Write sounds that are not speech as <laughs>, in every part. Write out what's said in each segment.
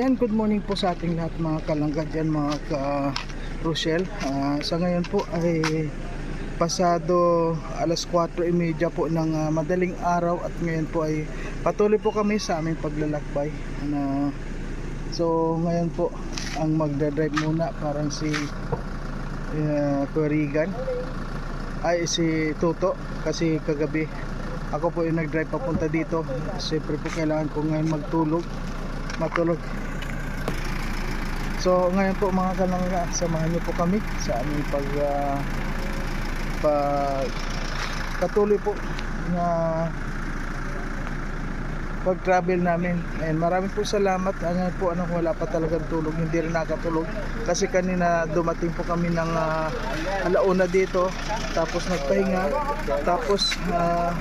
Ayan, good morning po sa ating lahat mga kalangga dyan, mga ka-Rochelle. Ah, sa ngayon po ay pasado alas 4.30 po ng ah, madaling araw at ngayon po ay patuloy po kami sa aming paglalakbay. Ano, so ngayon po ang magdadrive muna parang si uh, Kurigan ay si Tuto kasi kagabi ako po yung nag-drive papunta dito. Siyempre po kailangan ko ngayon magtulog matulog. So ngayon po mga kalangga, samahan niyo po kami sa aming pag ah, pag patuloy po na pag travel namin. And maraming po salamat. Ngayon po ano wala pa talagang tulog hindi rin nakatulog. Kasi kanina dumating po kami ng ah, alauna dito. Tapos nagpahinga. Tapos ah,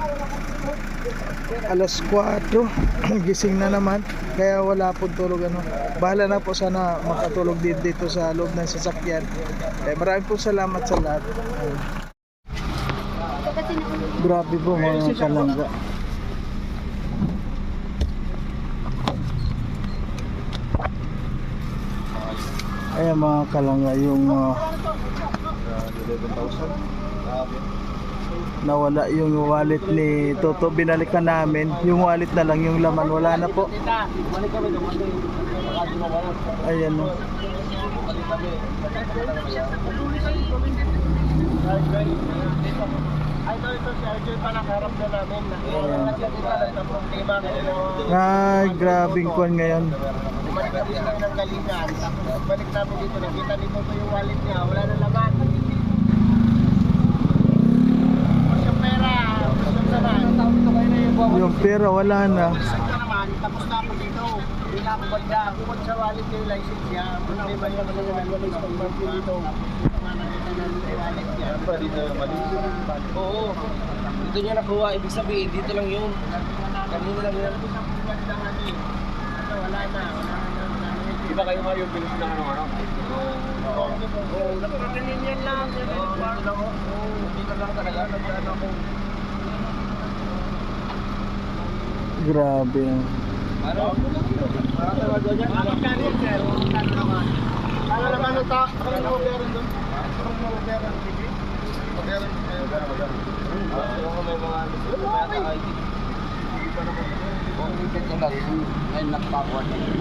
alas 4 <clears throat> gising na naman. Kaya wala po tulog ano. Bahala na po sana makatulog din dito sa loob ng sasakyan. Eh, maraming po salamat sa lahat. Grabe po mga kalangga ayan mga kalangga yung ah, nawala yung wallet ni Toto binalikan namin yung wallet na lang yung laman wala na po ayan o Ay, na namin. Na ay grabing kwan ngayon Bumalik kami kami ng galingan. Balik namin dito, nakita dito ko yung wallet niya. Wala na laman. Tapos yung pera, gusto naman. Kayo na yung bawa. yung pera wala na Ito naman, tapos na ako dito. Hindi na ako banda. Bukod sa wallet yung license niya. May ba yung mga wallet sa pag-market dito? Nakita namin yung wallet niya. Oo. Dito niya nakuha. Ibig sabihin, dito lang yun. Kanina lang. Ano, wala na. Wala wala. Di ba kayo ngayon bilis na ano ano? Oo, napakanin yan lang. Oo, dito. Oo, dito lang talaga. Nagdaan ako. Grabe Ano? Ano? Ano? Ano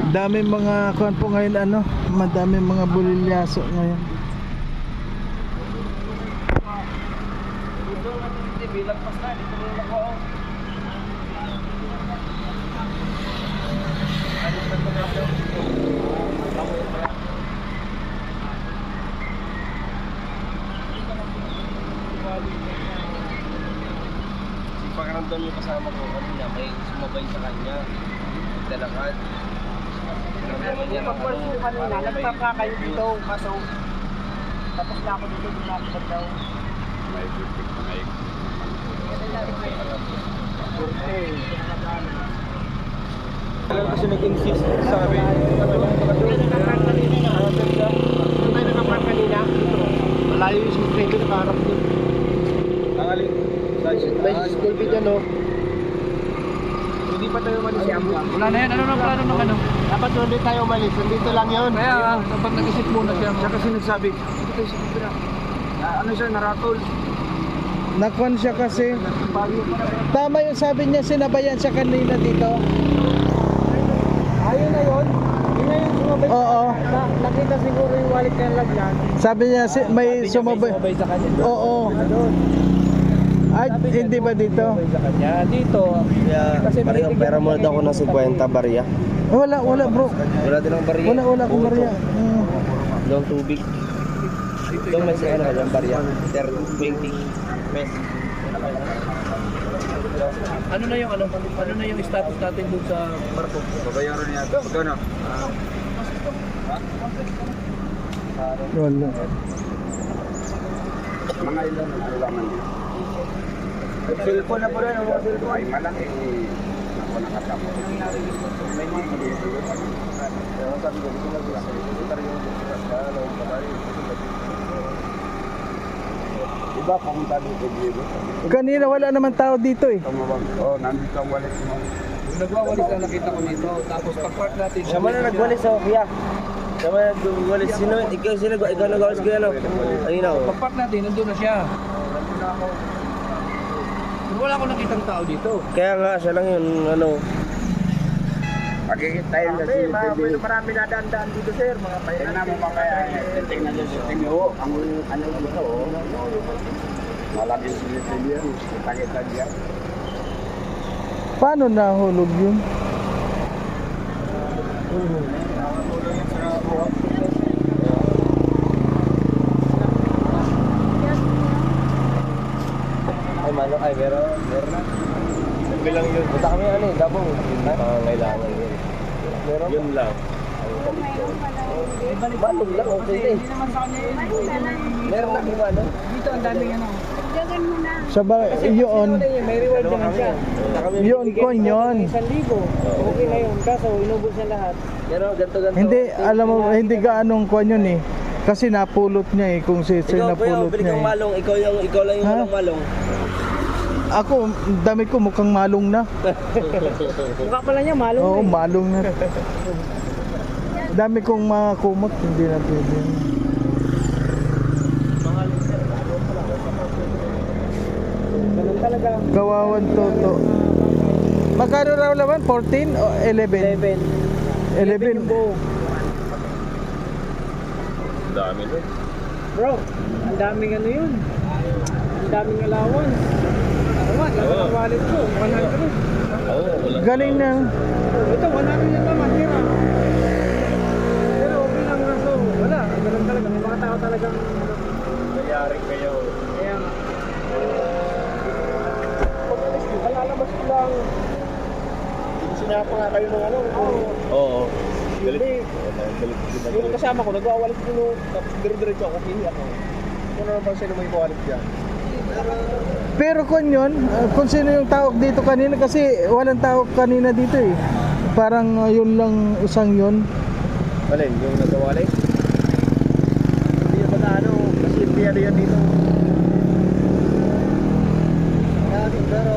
dami mga kwan po ngayon ano madami mga bulilyaso ngayon Dito lang dito, na. Dito lang nakuha. Si pakiramdam yung kasama ko kanina, may sumabay sa kanya. Dalakad. Pakiramdaman niya ng ano, kanina, parang may- kayo dito. Kaso, tapos na ako dito, binabagad daw. Kasi nag-insist sa amin. Doon tayo nakapark kanina. Malayo yung street ko nakaharap doon. May school bid yan, no? Hindi pa tayo umalis. Wala na yan. Ano na plano ng ano? Dapat doon din tayo umalis. Nandito lang yun. Kaya dapat nag-isip muna siya. Siya kasi nagsabi, dito tayo sa ano siya, naratol. nakwan siya kasi tama yung sabi niya sinabayan siya kanina dito Ayun na yun. Oo Na, nakita siguro yung wallet niya lagyan. sabi niya si, may sumabay Sabay sa kanya. Ay hindi ba dito sa kanya. Dito. Kasi Parang pera mo daw ako ng 50 barya. wala wala bro Wala din ang barya. wala wala akong Maria Hmm. Doon tubig. Doon may sa ano ka dyan, barya. 30, 20 pesos. Ano na yung ano? Ano na yung status natin dun sa barko? Babayaran niya. Magkano? wala Mga ilan ang alaman niya. Cellphone na po rin. Ang cellphone. Ay, malaki. Ako nakasama. May mga dito. Pero sabi ko, dito na na yung Diba, pumunta dito dito. kanina wala naman tao dito eh Tumawag. Oh, nandito ang wallet mo. Nagwawalis na nakita ko dito. Tapos pag-park natin Siya man na nagwalis oh, kuya. Siya man na nagwalis. Sino, ikaw sino, ikaw nagwalis kuya no? Ayun ako. Pag-park natin, nandun na siya. Pero wala akong nakitang tao dito. Kaya nga, siya lang yun, ano. Pagkikitayin kasi Marami, marami na daan dito sir, mga Tingnan mo ba kaya tingnan nyo sa tinyo, ang ano dito, oh. Malaging silipin yan, kita-kita diyan. Paano nahulog yun? Ay, mano, ay, meron, meron na. Bilang yun. Punta kami ano eh, dabong. Ah, kailangan yun. Meron? Yun lang. Balong lang, okay eh. Meron na yung ano? Dito ang daming ano. Dagdagan mo na. Sa ba, yun, May reward Dalawa kami. Punta kami. yun ko yun. Okay na yun. Kaso inubos na lahat. Pero ganito, ganito. Hindi, alam mo, hindi ka anong kwan yun eh. Kasi napulot niya eh, kung si Sir Ikaw, napulot niya kang eh. malong. Ikaw, yung, ikaw lang yung Ha? walang malong. Ako, dami ko mukhang malong na. Mukha pala niya, malo. Oo, malong na. Dami kong mga kumot, hindi na pwede. Ganun talaga. Kawawan toto. Magkano raw laman? 14 o 11? 11. 11. Dami nun. Bro, ang daming ano yun. Ang daming alawan. Nasa Oo. ang wallet ko. 100. Oo, wala. Galing na. Ito, 100 yung naman. Tira. Pero okay lang na so. Wala, ganun talaga. May mga tao talagang Nangyari kayo. kaya nga. Pag-alis ko, kalalabas ko lang. Sinapa nga kayo ng ano. Oo. Hindi. Yung kasama ko, nagwawalit ko tapos dire-diretso ako, hindi ako. Kung ano ba sino may walit dyan? Pero kung yun, uh, kung sino yung tawag dito kanina, kasi walang tawag kanina dito eh. Parang uh, yun lang isang yun. Alin, yung nagawalay? Hindi yung bata ano, kasi ano yan dito. Pero...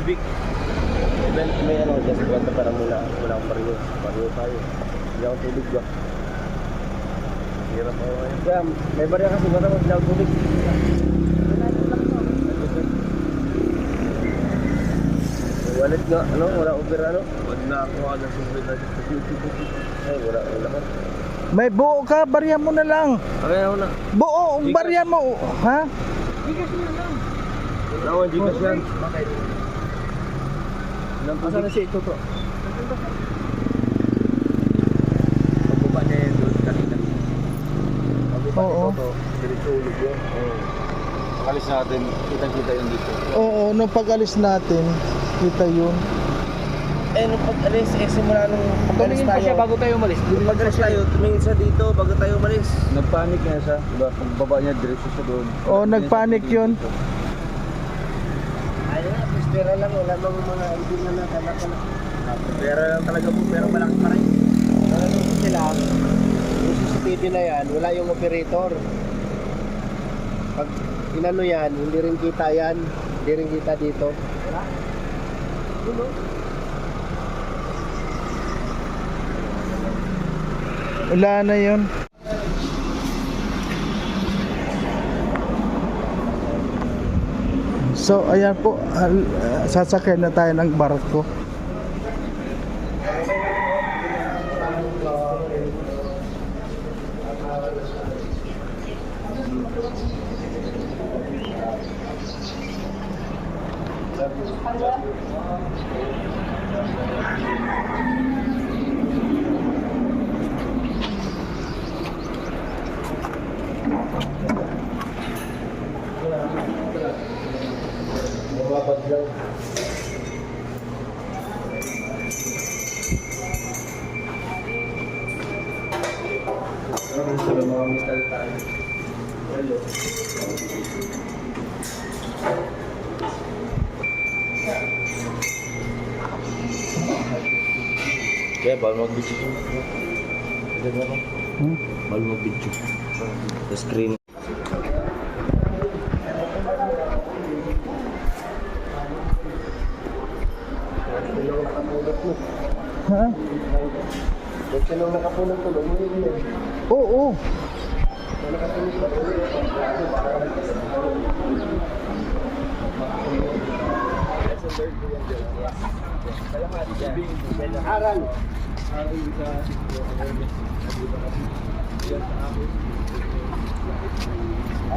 Bibig. May, may ano, just kwenta para muna, wala akong pariyo. Pariyo tayo. Hindi akong tubig ba? Hirap ako ngayon. Kaya, may barya kasi wala akong akong tubig. Wallet nga, ano, wala Uber, ano? Wala na ako ano, susunod na Ay, wala, wala ka. May buo ka, barya mo na lang. Okay, ako na. Buo, barya mo. Ha? Wala akong Gcash yan. Asa na si ito to? Pagbaba niya yun doon kanina. Pagbaba Oo. nito to, diretso ulog yun. Oo. Pakalis natin, kitang-kita yun dito. Oo, nung pag-alis natin, kita yun. Eh, nung pag-alis, eh, simula nung pag-alis Tumingin pa tayo. siya bago tayo umalis. Nung pag-alis tayo, tumingin siya dito bago tayo umalis. Nagpanik nga siya, diba? Pagbaba niya, diretso siya doon. Oo, nagpanik yun. Ayun nga, pistera lang, wala mang mga hindi na ka na. Pera lang talaga po, pero malaki pa rin. Ano sila? Yung CCTV na yan, wala yung operator. Pag inano yan, hindi rin kita yan. Hindi rin kita dito. Wala na yun. So, ayan po, sasakay na tayo ng barko. 감사합니다. Bawal mag-video. Hmm? Bawal mag-video. Sa screen. Sinong nakapulot mo? Ha? Kung sinong Para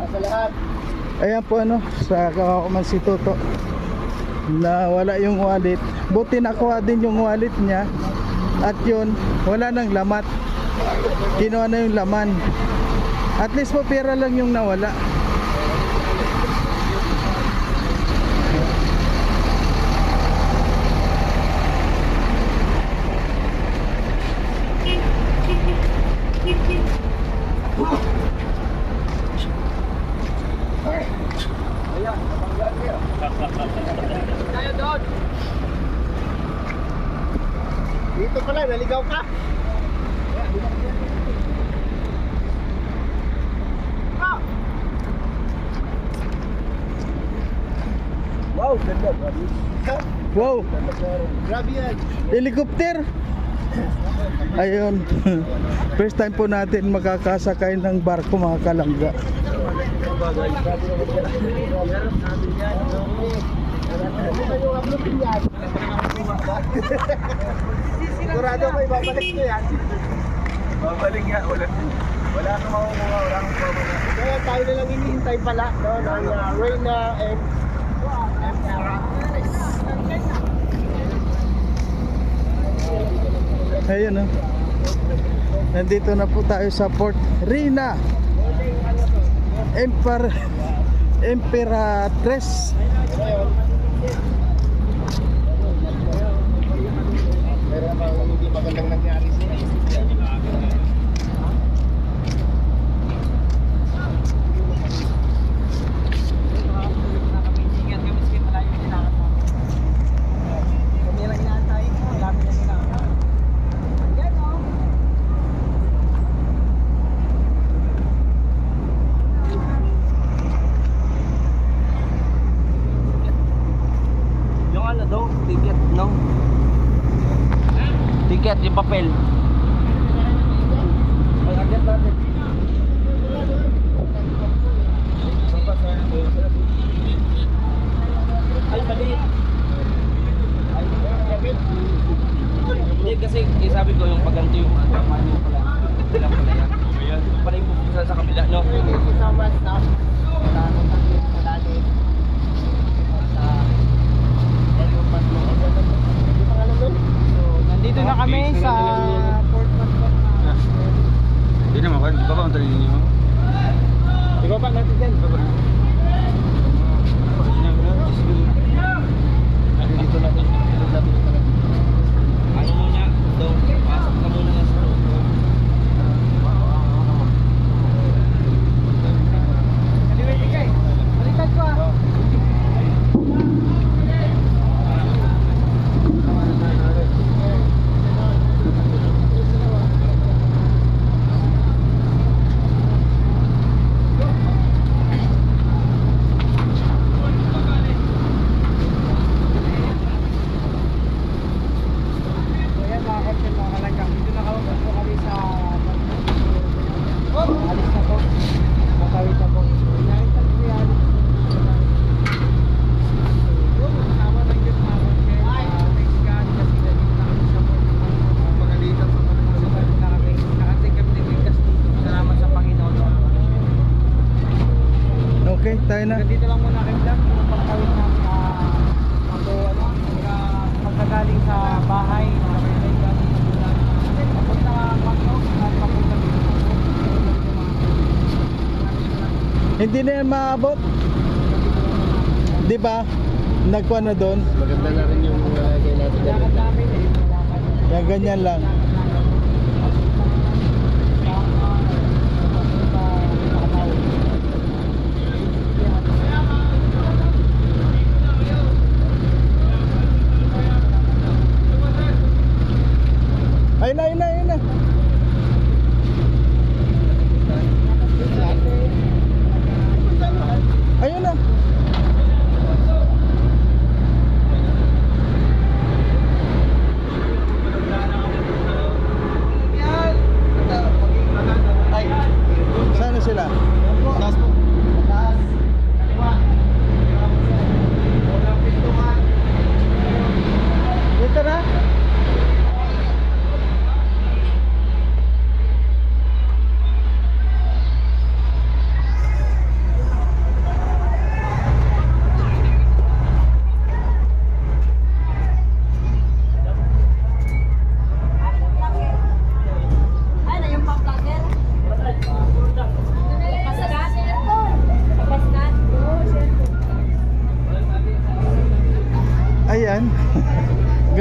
sa lahat. Ayan po ano, sa kakakuman si Toto na wala yung wallet. Buti nakuha din yung wallet niya at yun, wala nang lamat. Kinuha na yung laman. At least po pera lang yung nawala. Dito pala, naligaw ka. Wow, ganda. Grabe. Wow, Grabe yan. helicopter! Ayun. <laughs> First time po natin makakasakay ng barko mga kalangga. Sigurado ko ibabalik ko yan. Babalik nga, wala. Wala kang makukuha, wala kang makukuha. Kaya tayo na lang hinihintay pala no, ng uh, Reyna and Ayun oh. Nandito na po tayo sa Port Rina. Emper Emperatrice. Meron bang hindi magandang nangyari sa Yung ano daw, ticket, no? Ticket, yung papel. Ay, mali. Ay, Hindi kasi eh, sabi ko yung paganto yung ano, manual pala. Wala pala yan. Pala yung pupunta sa kabila, no? Kasama staff. Sa ano sa malalim. Sa Elio Pasmo. Ano pangalan nun? Nandito na kami sa Port Passport na. Hindi naman, di ba ba ang talino niyo? Ikaw pa natin yan. Dito natin. Dito natin. Ano muna, daw, pasok ka muna nga sa loob. Baliktad ko ah. So yan mga kapatid mga kalanggang. Dito nakawag po kami sa Alis na po. Makawit na po. Nakita ko yan. Kasama ng Diyos mga kapatid. Ah, Thanks God kasi nandito na kami sa Port. Pagalitan sa Panginoon. na kami. Nakating kami ng ligtas dito. Salamat sa Panginoon mga kapatid. Okay, tayo na. Dito lang muna kayo vlog. Yung pagkawit ng uh, ako, ano, pagka, pagkagaling sa bahay. Hindi na yan maabot. Di ba? Nagkuha na doon. Maganda na rin yung uh, natin. Yan, ganyan lang.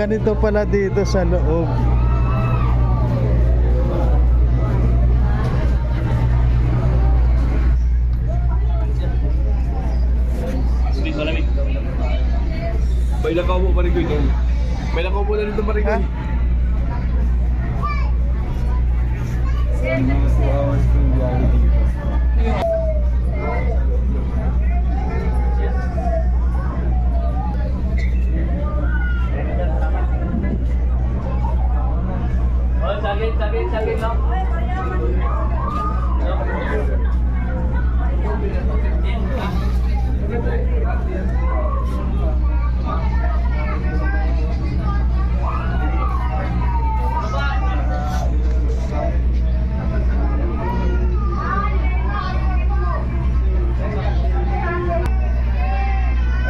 Ganito pala dito sa loob. May lakaw mo pa rin ko yun. May lakaw mo na dito pa rin ko. Ha? Oh, sagit, sagit, sagit lang.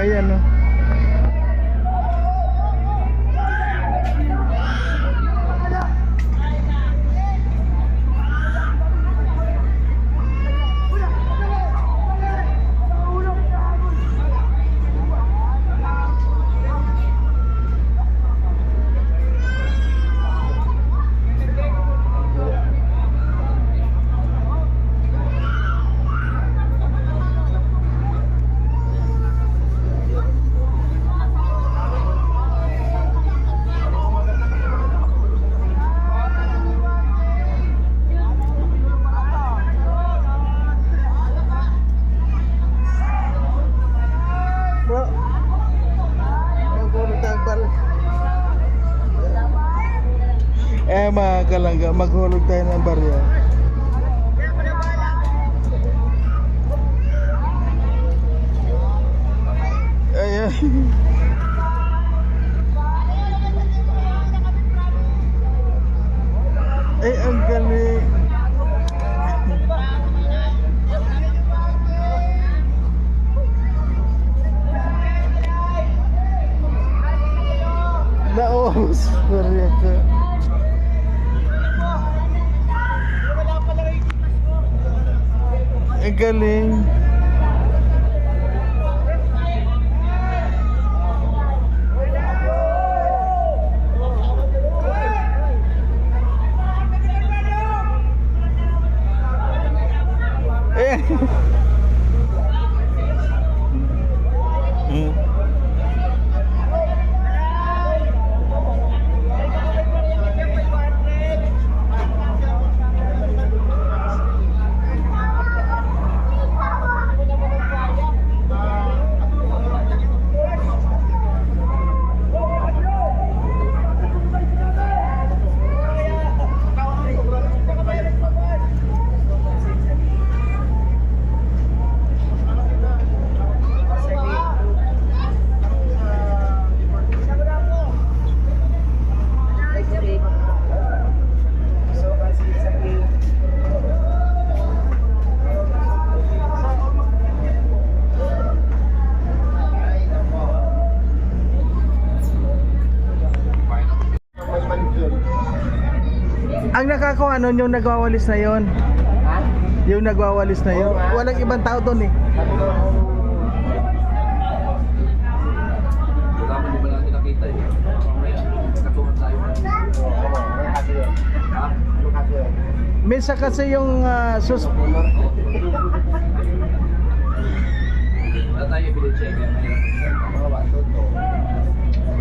Ayan o. Bro. Maghulog tayo pal. Eh mga kalangga, maghulog tayo ng barya. Ayan. <laughs> Ay, ang galing. Naubos. Barya ka. Ang galing. Eh. Hmm. May balik yun. Ang nakakawa nun yung nagwawalis na yon. Ha? Yung nagwawalis na yun. Walang ibang tao doon eh. Sabi ko, eh. Minsan kasi yung ah, sus... Wala tayo eh. to.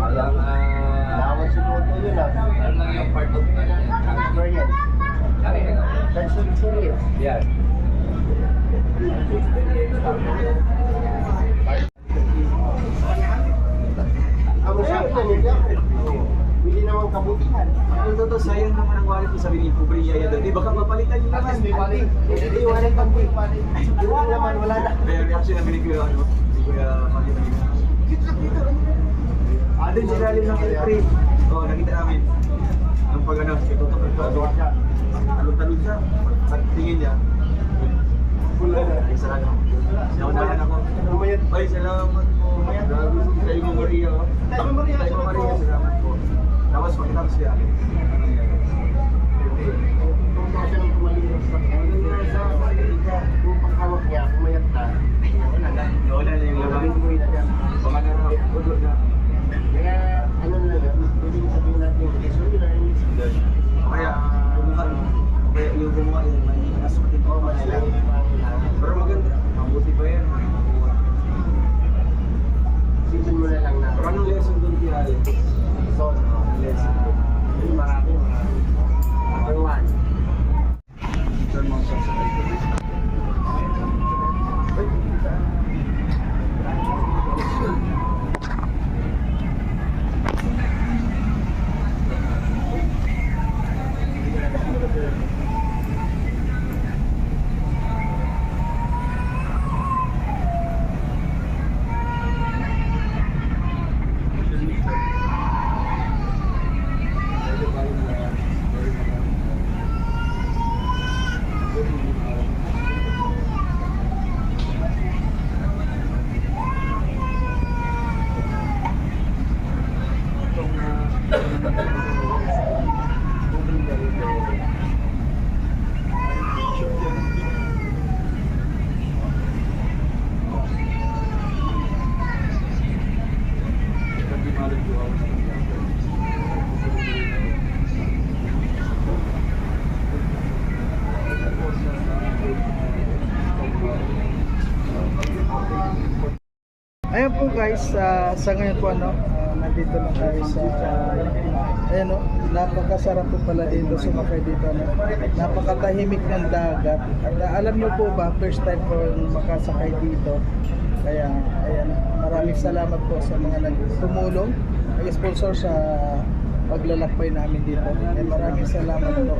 Parang, ah, Lawan si Boto yun ah. ano lang yung part of ano ka. That's so serious. Yan. Ang sabi na nila, hindi naman kabutihan. Kung totoo, sayang naman ang wallet mo sa Binipo Bria doon. Di naman. Balik. Hindi, walang pampi. Wala na. Reaction namin ni ano, si Kuya Maki na Ah, din sila rin ng L3. Oo, nakita namin. Ang pag ano, si Toto Pagkado. Talon-talon siya. Pagtingin niya. Wala na. Ay, sarado. Sinaunahan ako. Umayat. Ay, salamat po. Si Tayo mo Maria. Tayo mo Maria, Tayo mo salamat Maria, po. salamat po. Tapos pagkatapos kaya. Ano nangyari? Kung saan siya nang tumalikos pa. Kung paghawak niya, umayat na. Wala na. Wala na yung laban. Pangano na, udod na. Kaya, ang guys, ah, sa ngayon po ano, ah, nandito na tayo sa ayan o, napakasarap po pala dito sumakay dito ano. Napakatahimik ng dagat. At ah, alam niyo po ba, first time ko makasakay dito. Kaya ayan, maraming salamat po sa mga nagtumulong, nag-sponsor sa paglalakbay namin dito. Eh, maraming salamat po.